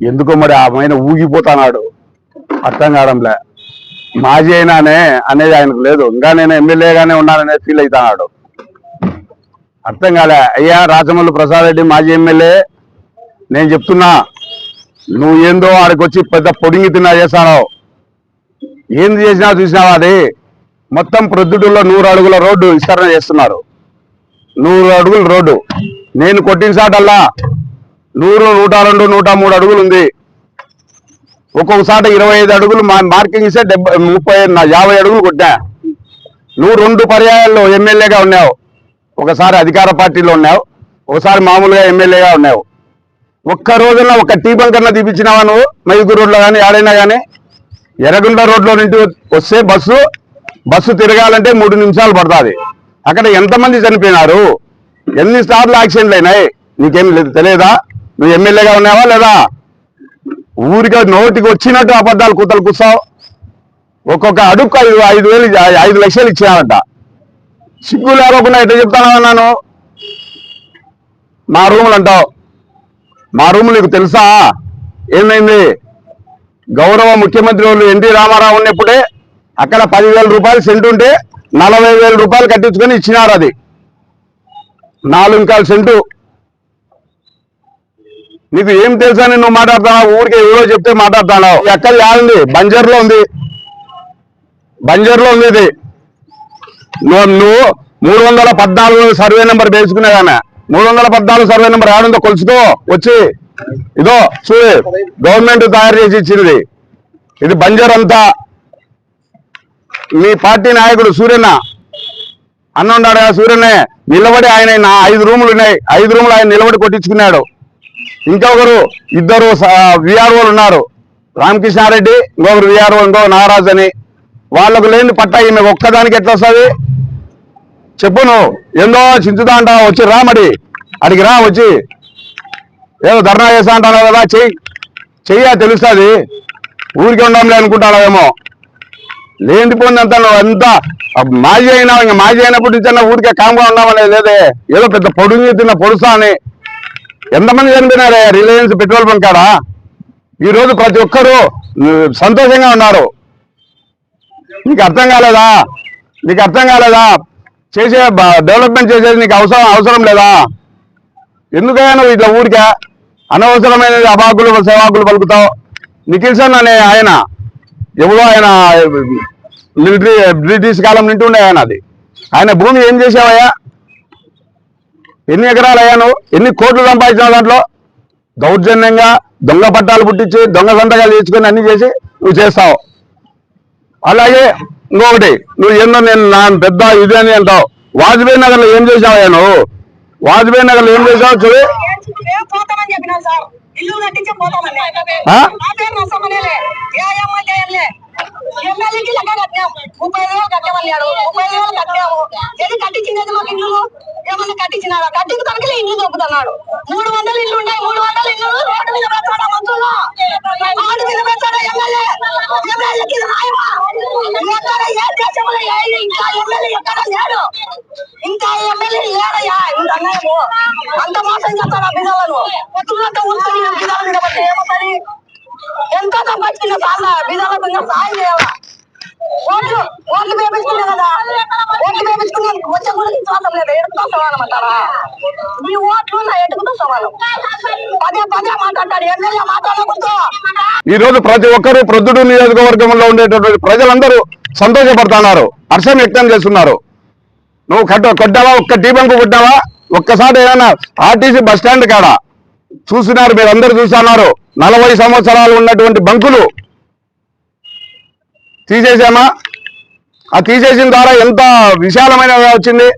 ఎందుకో మరి ఆమె ఊగిపోతానాడు. అర్థం కావడంలే. మాజీ అయినానే అనేది ఆయనకు లేదు. ఇంకా నేను ఎమ్మెల్యేగానే ఉన్నాననే ఫీల్ అవుతున్నాడు అర్థం కాలే. అయ్యా రాజమల్లు ప్రసాద్ రెడ్డి మాజీ ఎమ్మెల్యే నేను చెప్తున్నా నువ్వు ఏందో ఆడికి వచ్చి పెద్ద పొడిగి తిన్నా చేస్తాను ఏంది చేసినా చూసినావా అది? మొత్తం ప్రొద్దుటూరులో నూరు అడుగుల రోడ్డు విస్తరణ చేస్తున్నారు. నూరు అడుగుల రోడ్డు. నేను కొట్టిన సాటల్లా నూరు నూట రెండు నూట మూడు అడుగులు ఉంది. ఒక్కొక్కసాట ఇరవై ఐదు అడుగులు మా మార్కింగ్ ఇస్తే డెబ్బై ముప్పై యాభై అడుగులు కొట్టా. నువ్వు రెండు పర్యాయాల్లో ఎమ్మెల్యేగా ఉన్నావు. ఒకసారి అధికార పార్టీలో ఉన్నావు. ఒకసారి మామూలుగా ఎమ్మెల్యేగా ఉన్నావు. ఒక్క రోజున ఒక టీ బంక్ తీపించినావా నువ్వు? మైదుకూరు రోడ్లో కానీ ఆడైనా కానీ ఎర్రగుండ రోడ్లో నుండి వస్తే బస్సు బస్సు తిరగాలంటే మూడు నిమిషాలు పడుతుంది. అక్కడ ఎంతమంది చనిపోయినారు? ఎన్ని సార్లు యాక్సిడెంట్లు అయినాయి? నీకేం లేదు తెలియదా? నువ్వు ఎమ్మెల్యేగా ఉన్నావా లేదా? ఊరికి నోటికి వచ్చినట్టు అబద్ధాలు కూతలు కూర్చావు ఒక్కొక్క అడుగు ఐదు ఐదు వేలు ఐదు లక్షలు ఇచ్చానంట సిగ్గు లేకుండా ఎట్లా చెప్తానన్నాను మా రూములు అంటావు. మా రూములు నీకు తెలుసా? ఏమైంది? గౌరవ ముఖ్యమంత్రి వాళ్ళు ఎన్టీ రామారావు ఉన్నప్పుడే అక్కడ పదివేల రూపాయలు సెంటు ఉంటే నలభై వేల రూపాయలు కట్టించుకొని ఇచ్చినారు అది. నాలుగు కాలు సెంటు. నీకు ఏం తెలుసా నువ్వు మాట్లాడుతున్నావు ఊరికే ఎవరో చెప్తే మాట్లాడుతున్నావు ఎక్కడ యాదుంది బంజర్లో ఉంది. బంజర్లో ఉంది ఇది. నువ్వు నువ్వు మూడు వందల పద్నాలుగు సర్వే నెంబర్ వేసుకునే కానీ మూడు వందల పద్నాలుగు సర్వే నెంబర్ ఏడుందో కొలుసుకో వచ్చి. ఇదో చూడు గవర్నమెంట్ తయారు చేసి ఇచ్చింది. ఇది బంజర్ అంతా. మీ పార్టీ నాయకుడు సూర్యన్న. అన్న ఉన్నాడు కదా సూర్యనే నిలబడి ఆయన ఐదు రూములు ఉన్నాయి. ఐదు రూములు ఆయన నిలబడి కొట్టించుకున్నాడు. ఇంకొకరు ఇద్దరు విఆర్ఓలు ఉన్నారు. రామకృష్ణారెడ్డి ఇంకొకరు విఆర్ఓ ఇంకో నాగరాజ్ అని. వాళ్ళకు లేని పట్టా ఈమె ఒక్కదానికి ఎట్లా వస్తుంది? చెప్పు నువ్వు. ఏందో చించుదా అంటావు. వచ్చి రా మరి. అడిగి రా వచ్చి. ఏదో ధర్నా చేస్తా అంటావు కదా చెయ్యి. చెయ్యా తెలుస్తుంది. ఊరికి ఉండంలే అనుకుంటావేమో లేని పోయిందంతా నువ్వు అంతా మాజీ అయినావు. ఇంకా మాజీ అయినప్పటి నుంచి ఊరికే కామ్గా ఉన్నామనేది లేదే? ఏదో పెద్ద పొడుగు తిన్న పొడుసా అని. ఎంతమంది చనిపోయినారే? రిలయన్స్ పెట్రోల్ బంక్ కాడ? ఈరోజు ప్రతి ఒక్కరూ సంతోషంగా ఉన్నారు. నీకు అర్థం కాలేదా? నీకు అర్థం కాలేదా? చేసే డెవలప్మెంట్ చేసేది నీకు అవసరం అవసరం లేదా? ఎందుకయ్యా నువ్వు ఇట్లా ఊరికే అనవసరమైనది అబాకులు సేవాకులు పలుకుతావు? నిఖిల్సన్ అనే ఆయన ఎవరో ఆయన మిలిటరీ బ్రిటిష్ కాలం నింటుండే ఉండే ఆయన అది. ఆయన భూమి ఏం చేసావయ్యా? ఎన్ని ఎకరాలు అయ్యా నువ్వు ఎన్ని కోట్లు సంపాదించావు దాంట్లో? దౌర్జన్యంగా దొంగ పట్టాలు పుట్టించి దొంగ సంతకాలు చేసుకుని అన్ని చేసి నువ్వు చేస్తావు. అలాగే ఇంకొకటి నువ్వు ఏందో నేను నా పెద్ద ఇది అని అంటావు. వాజ్పేయి నగర్లో ఏం చేసావయ్యా నువ్వు? వాజ్పేయి నగర్లో ఏం చేసావు చూడు మేము పోతామని చెప్పినాం సార్ ఇల్లు కట్టించి పోతామని ఆ? నా పేరు నరసమ్మనేలే ఏఎం అంటే ఏంలే ఎమ్మెల్యేకి లెక్క కట్టాం ముప్పై వేలు కట్టామన్నాడు ముప్పై వేలు కట్టాము ఏది కట్టించినది మాకు ఇల్లు ఏమన్నా కట్టించినారా కట్టించి తనకి ఇల్లు దొబ్బుతున్నాడు. మూడు వందలు ఇల్లు ఉన్నాయి మూడు వందల ఇల్లు రోడ్డు మీద పెట్టాడా మంత్రులు. రోడ్డు మీద పెట్టాడా ఎమ్మెల్యే. ఎమ్మెల్యేకి ఇది న్యాయమా ఎక్కడ ఏ దేశంలో ఇంకా ఎమ్మెల్యే ఎక్కడ లేడు? ఇంకా ఎమ్మెల్యే లేడయ్యా? ఇంత అన్యాయము అంత మోసం చేస్తారా బిజాలను పొట్టులంతా ఉంచుకుని బిజాలు నిలబట్టి. ఏమవుతుంది ఎంతో తప్పచ్చిన సార్ బిజాలకు ఇంకా సాయం చేయాలా ఓట్లు ఓట్లు వేపించుకున్నా కదా ఓట్లు వేపించుకున్నా వచ్చే కూడా విశ్వాసం లేదు ఎడుకుతో సమానం అంటారా మీ ఓట్లు నా సమానం పదే పదే మాట్లాడతాడు. ఎమ్మెల్యే మాట్లాడకూడదు ఈ రోజు ప్రతి ఒక్కరూ ప్రొద్దుడు నియోజకవర్గంలో ఉండేటటువంటి ప్రజలందరూ సంతోషపడుతున్నారు. హర్షం వ్యక్తం చేస్తున్నారు. నువ్వు కట్ట కొట్టావా? ఒక్క టీ బంకు కొట్టావా? ఒక్కసారి ఏమైనా ఆర్టీసీ బస్ స్టాండ్ కాడ చూసినారు మీరు అందరు చూస్తున్నారు. నలభై సంవత్సరాలు ఉన్నటువంటి బంకులు. తీసేసామా? ఆ తీసేసిన ద్వారా ఎంత విశాలమైన వచ్చింది?